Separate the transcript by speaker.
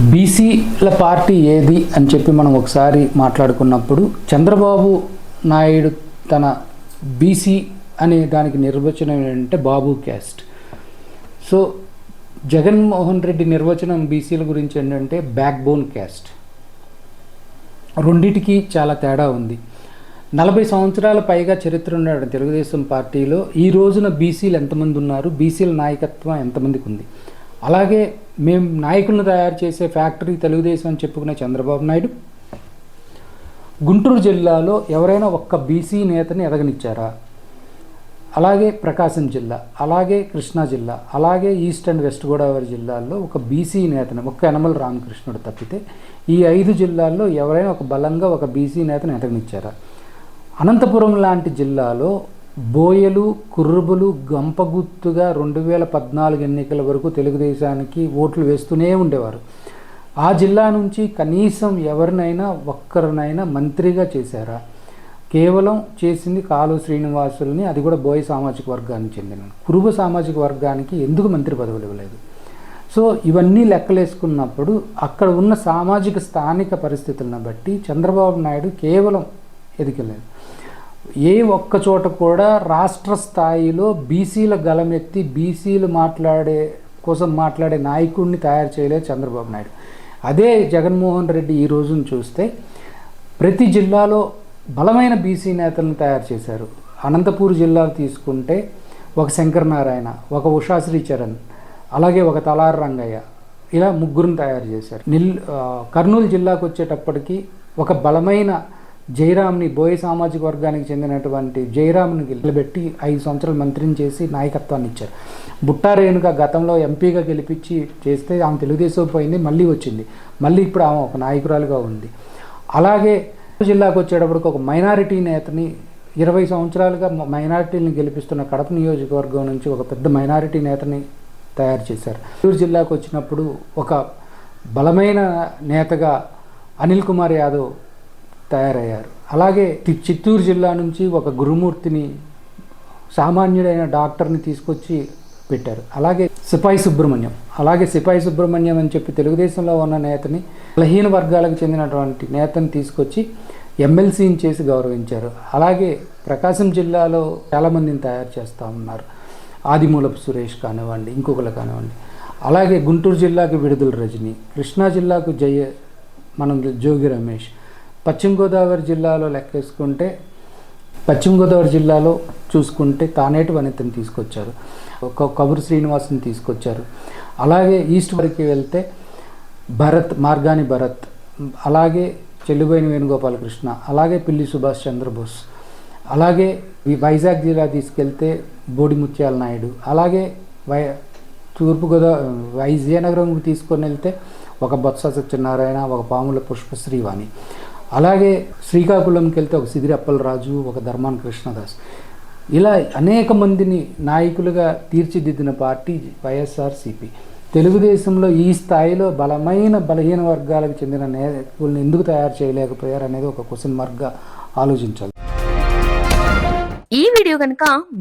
Speaker 1: బీసీల పార్టీ ఏది అని చెప్పి మనం ఒకసారి మాట్లాడుకున్నప్పుడు చంద్రబాబు నాయుడు తన బీసీ అనే దానికి నిర్వచనం ఏంటంటే బాబు క్యాస్ట్. సో జగన్మోహన్ రెడ్డి నిర్వచనం బీసీల గురించి ఏంటంటే బ్యాక్ బోన్ క్యాస్ట్. రెండిటికి చాలా తేడా ఉంది. నలభై సంవత్సరాల పైగా చరిత్ర ఉన్నాడు తెలుగుదేశం పార్టీలో. ఈ రోజున బీసీలు ఎంతమంది ఉన్నారు? బీసీల నాయకత్వం ఎంతమందికి ఉంది? అలాగే మేము నాయకులను తయారు చేసే ఫ్యాక్టరీ తెలుగుదేశం అని చెప్పుకునే చంద్రబాబు నాయుడు. గుంటూరు జిల్లాలో ఎవరైనా ఒక్క బీసీ నేతని ఎదగనిచ్చారా? అలాగే ప్రకాశం జిల్లా అలాగే కృష్ణా జిల్లా అలాగే ఈస్ట్ అండ్ వెస్ట్ గోదావరి జిల్లాల్లో ఒక బీసీ నేతని ఒక్క యనమల రామకృష్ణుడు తప్పితే ఈ ఐదు జిల్లాల్లో ఎవరైనా ఒక బలంగా ఒక బీసీ నేతను ఎదగనిచ్చారా? అనంతపురం లాంటి జిల్లాలో బోయలు కుర్రుబులు గంపగుత్తుగా రెండు వేల పద్నాలుగు ఎన్నికల వరకు తెలుగుదేశానికి ఓట్లు వేస్తూనే ఉండేవారు. ఆ జిల్లా నుంచి కనీసం ఎవరినైనా ఒక్కరినైనా మంత్రిగా చేశారా? కేవలం చేసింది కాలు శ్రీనివాసుల్ని అది కూడా బోయ సామాజిక వర్గానికి చెందిన. కురుబ సామాజిక వర్గానికి ఎందుకు మంత్రి పదవులు ఇవ్వలేదు? సో ఇవన్నీ లెక్కలేసుకున్నప్పుడు అక్కడ ఉన్న సామాజిక స్థానిక పరిస్థితులను బట్టి చంద్రబాబు నాయుడు కేవలం ఎదిగలేదు. ఏ ఒక్క చోట కూడా రాష్ట్ర స్థాయిలో బీసీల గలమెత్తి బీసీలు మాట్లాడే కోసం మాట్లాడే నాయకుడిని తయారు చేయలేదు చంద్రబాబు నాయుడు. అదే జగన్మోహన్ రెడ్డి ఈ రోజును చూస్తే ప్రతి జిల్లాలో బలమైన బీసీ నేతలను తయారు చేశారు. అనంతపూర్ జిల్లాలు తీసుకుంటే ఒక శంకరనారాయణ ఒక ఉషాశ్రీ చరణ్ అలాగే ఒక తలారు రంగయ్య ఇలా ముగ్గురుని తయారు చేశారు. నిల్ కర్నూలు జిల్లాకు వచ్చేటప్పటికి ఒక బలమైన జయరామ్ని బోయ సామాజిక వర్గానికి చెందినటువంటి జయరామ్ని నిలబెట్టి ఐదు సంవత్సరాలు మంత్రిని చేసి నాయకత్వాన్ని ఇచ్చారు. బుట్టా రేణుక గతంలో ఎంపీగా గెలిపించి చేస్తే ఆమె తెలుగుదేశం పోయింది మళ్ళీ వచ్చింది. మళ్ళీ ఇప్పుడు ఆమె ఒక నాయకురాలుగా ఉంది. అలాగే జిల్లాకు వచ్చేటప్పటికి ఒక మైనారిటీ నేతని ఇరవై సంవత్సరాలుగా మైనారిటీని గెలిపిస్తున్న కడప నియోజకవర్గం నుంచి ఒక పెద్ద మైనారిటీ నేతని తయారు చేశారు. చిత్తూరు జిల్లాకు వచ్చినప్పుడు ఒక బలమైన నేతగా అనిల్ కుమార్ యాదవ్ తయారయ్యారు. అలాగే తి- చిత్తూరు జిల్లా నుంచి ఒక గురుమూర్తిని సామాన్యుడైన డాక్టర్ని తీసుకొచ్చి పెట్టారు. అలాగే సిపాయి సుబ్రహ్మణ్యం. అలాగే సిపాయి సుబ్రహ్మణ్యం అని చెప్పి తెలుగుదేశంలో ఉన్న నేతని బలహీన వర్గాలకు చెందినటువంటి నేతని తీసుకొచ్చి ఎమ్మెల్సీని చేసి గౌరవించారు. అలాగే ప్రకాశం జిల్లాలో చాలామందిని తయారు చేస్తూ ఉన్నారు. ఆదిమూలపు సురేష్ కానివ్వండి ఇంకొకరు కానివ్వండి. అలాగే గుంటూరు జిల్లాకు విడుదల రజని కృష్ణా జిల్లాకు జయ మనం జోగి రమేష్ పశ్చిమ గోదావరి జిల్లాలో లెక్కేసుకుంటే పశ్చిమ గోదావరి జిల్లాలో చూసుకుంటే తానేటి వనితని తీసుకొచ్చారు. ఒక కబురు శ్రీనివాస్ని తీసుకొచ్చారు. అలాగే ఈస్ట్ వరకు వెళ్తే భరత్ మార్గాని భరత్ అలాగే చెల్లుబోయిన వేణుగోపాలకృష్ణ అలాగే పిల్లి సుభాష్ చంద్రబోస్ అలాగే ఈ వైజాగ్ జిల్లా తీసుకెళ్తే బోడి ముత్యాల నాయుడు అలాగే వై తూర్పుగోదావరి వై విజయనగరం తీసుకొని వెళ్తే ఒక బొత్స సత్యనారాయణ ఒక పాముల పుష్పశ్రీవాణి. అలాగే శ్రీకాకుళంకి వెళ్తే ఒక సిదిరి అప్పలరాజు ఒక ధర్మాన్ కృష్ణదాస్. ఇలా అనేక మందిని నాయకులుగా తీర్చిదిద్దిన పార్టీ వైఎస్ఆర్సిపి. తెలుగుదేశంలో ఈ స్థాయిలో బలమైన బలహీన వర్గాలకు చెందిన నాయకులను ఎందుకు తయారు చేయలేకపోయారు అనేది ఒక క్వశ్చన్ మార్క్గా ఆలోచించాలి.
Speaker 2: ఈ వీడియో కనుక